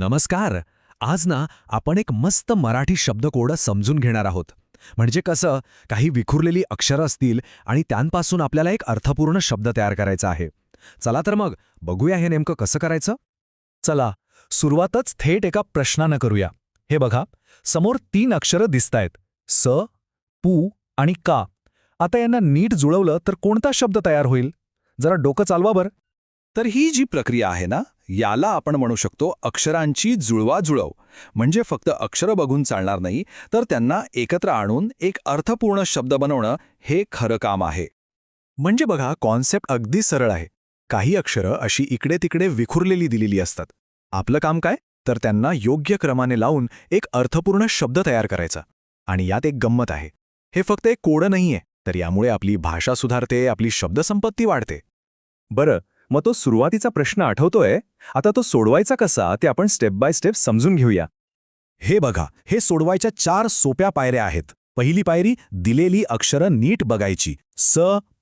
नमस्कार. आज ना आपण एक मस्त मराठी शब्दकोड समजून घेणार आहोत. म्हणजे कसं काही विखुरलेली अक्षरं असतील आणि त्यांपासून आपल्याला एक अर्थपूर्ण शब्द तयार करायचा आहे. चला तर मग बघूया हे नेमकं कसं करायचं? चला सुरुवातच थेट एका प्रश्नानं करूया. हे बघा समोर तीन अक्षरं दिसतायत. स पू आणि का. आता यांना नीट जुळवलं तर कोणता शब्द तयार होईल? जरा डोकं चालवा बर. तर ही जी प्रक्रिया आहे ना याला आपण म्हणू शकतो अक्षरांची जुळवाजुळव. म्हणजे फक्त अक्षरं बघून चालणार नाही तर त्यांना एकत्र आणून एक अर्थपूर्ण शब्द बनवणं हे खरं काम आहे. म्हणजे बघा कॉन्सेप्ट अगदी सरळ आहे. काही अक्षरं अशी इकडे तिकडे विखुरलेली दिलेली असतात. आपलं काम काय? तर त्यांना योग्य क्रमाने लावून एक अर्थपूर्ण शब्द तयार करायचा. आणि यात एक गंमत आहे. हे फक्त एक कोडं नाहीये तर यामुळे आपली भाषा सुधारते आपली शब्दसंपत्ती वाढते. बरं मग तो सुरुवातीचा प्रश्न आठवतोय? आता तो सोडवायचा कसा ते आपण स्टेप बाय स्टेप समजून घेऊया. हे बघा हे सोडवायच्या चार सोप्या पायऱ्या आहेत. पहिली पायरी दिलेली अक्षरं नीट बघायची. स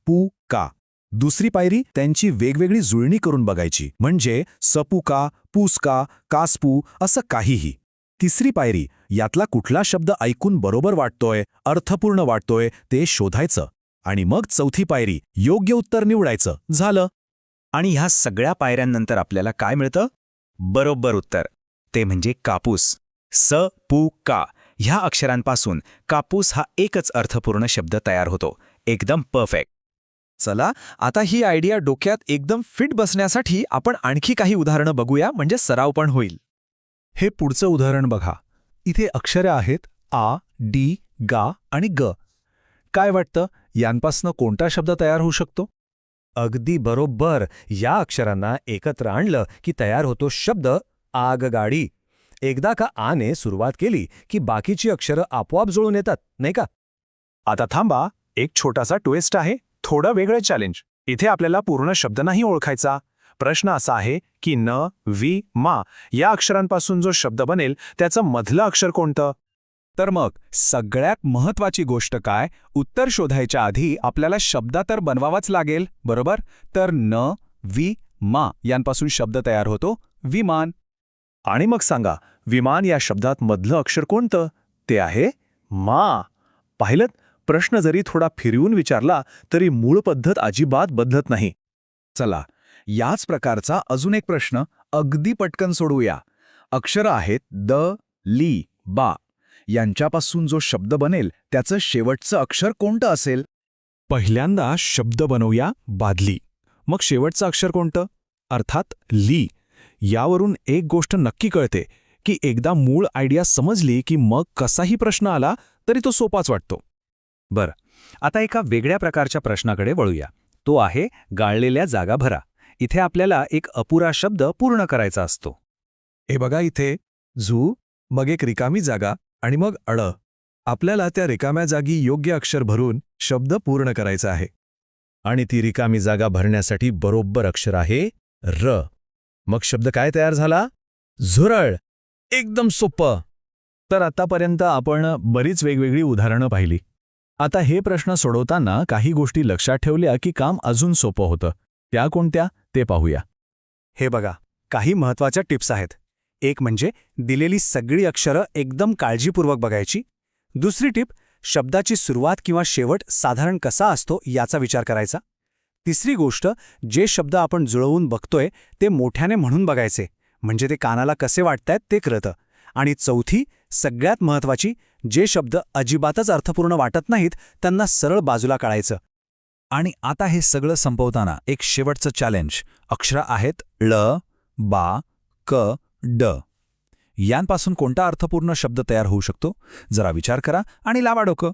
पू का. दुसरी पायरी त्यांची वेगवेगळी जुळणी करून बघायची. म्हणजे सपू का पूस का कासपू असं काहीही. तिसरी पायरी यातला कुठला शब्द ऐकून बरोबर वाटतोय अर्थपूर्ण वाटतोय ते शोधायचं. आणि मग चौथी पायरी योग्य उत्तर निवडायचं. झालं. आणि ह्या सगळ्या पायऱ्यांनंतर आपल्याला काय मिळतं? बरोबर उत्तर. ते म्हणजे कापूस. स पू का. ह्या अक्षरांपासून कापूस हा एकच अर्थपूर्ण शब्द तयार होतो. एकदम परफेक्ट चला आता ही आयडिया डोक्यात एकदम फिट बसण्यासाठी आपण आणखी काही उदाहरणं बघूया म्हणजे सराव पण होईल. हे पुढचं उदाहरण बघा. इथे अक्षरं आहेत आ डी गा आणि ग. काय वाटतं? यांपासनं कोणता शब्द तयार होऊ शकतो? अगदी बरोबर. या अक्षरांना एकत्र आणलं की तयार होतो शब्द आगगाडी. एकदा का आने सुरुवात केली की बाकीची अक्षरं आपोआप जुळून येतात नाही का? आता थांबा एक छोटासा ट्विस्ट आहे थोडं वेगळं चॅलेंज इथे आपल्याला पूर्ण शब्द नाही ओळखायचा. प्रश्न असा आहे की न वी मा या अक्षरांपासून जो शब्द बनेल त्याचं मधलं अक्षर कोणतं? तर मग सगळ्यात महत्वाची गोष्ट काय? उत्तर शोधायच्या आधी आपल्याला शब्द तर बनवावाच लागेल बरोबर? तर न वी मा यांपासून शब्द तयार होतो विमान. आणि मग सांगा विमान या शब्दात मधलं अक्षर कोणतं? ते आहे मा. पाहिलं प्रश्न जरी थोडा फिरवून विचारला तरी मूळ पद्धत अजिबात बदलत नाही. चला याच प्रकारचा अजून एक प्रश्न अगदी पटकन सोडवूया. अक्षरं आहेत द ली बा. यांच्यापासून जो शब्द बनेल त्याचं शेवटचं अक्षर कोणतं असेल? पहिल्यांदा शब्द बनवूया बादली. मग शेवटचं अक्षर कोणतं? अर्थात ली. यावरून एक गोष्ट नक्की कळते की एकदा मूळ आयडिया समजली की मग कसाही प्रश्न आला तरी तो सोपाच वाटतो. बरं आता एका वेगळ्या प्रकारच्या प्रश्नाकडे वळूया. तो आहे गाळलेल्या जागा भरा इथे आपल्याला एक अपुरा शब्द पूर्ण करायचा असतो. हे बघा इथे. झू मग एक रिकामी जागा. आणि मग अळ. आपल्याला त्या रिकाम्या जागी योग्य अक्षर भरून शब्द पूर्ण करायचा आहे. आणि ती रिकामी जागा भरण्यासाठी बरोबर अक्षर आहे र. मग शब्द काय तयार झाला? झुरळ. एकदम सोपं. तर आतापर्यंत आपण बरीच वेगवेगळी उदाहरणं पाहिली. आता हे प्रश्न सोडवताना काही गोष्टी लक्षात ठेवल्या की काम अजून सोपं होतं. त्या कोणत्या? ते पाहूया. हे बघा काही महत्त्वाच्या टिप्स आहेत. एक म्हणजे दिलेली सगळी अक्षरं एकदम काळजीपूर्वक बघायची. दुसरी टिप शब्दाची सुरुवात किंवा शेवट साधारण कसा असतो याचा विचार करायचा. तिसरी गोष्ट जे शब्द आपण जुळवून बघतोय ते मोठ्याने म्हणून बघायचे. म्हणजे ते कानाला कसे वाटतायत ते कळतं. आणि चौथी सगळ्यात महत्वाची जे शब्द अजिबातच अर्थपूर्ण वाटत नाहीत त्यांना सरळ बाजूला काढायचं. आणि आता हे सगळं संपवताना एक शेवटचं चॅलेंज अक्षरं आहेत ळ बा क ड. यांपासून कोणता अर्थपूर्ण शब्द तयार होऊ शकतो? जरा विचार करा आणि लावा डोकं.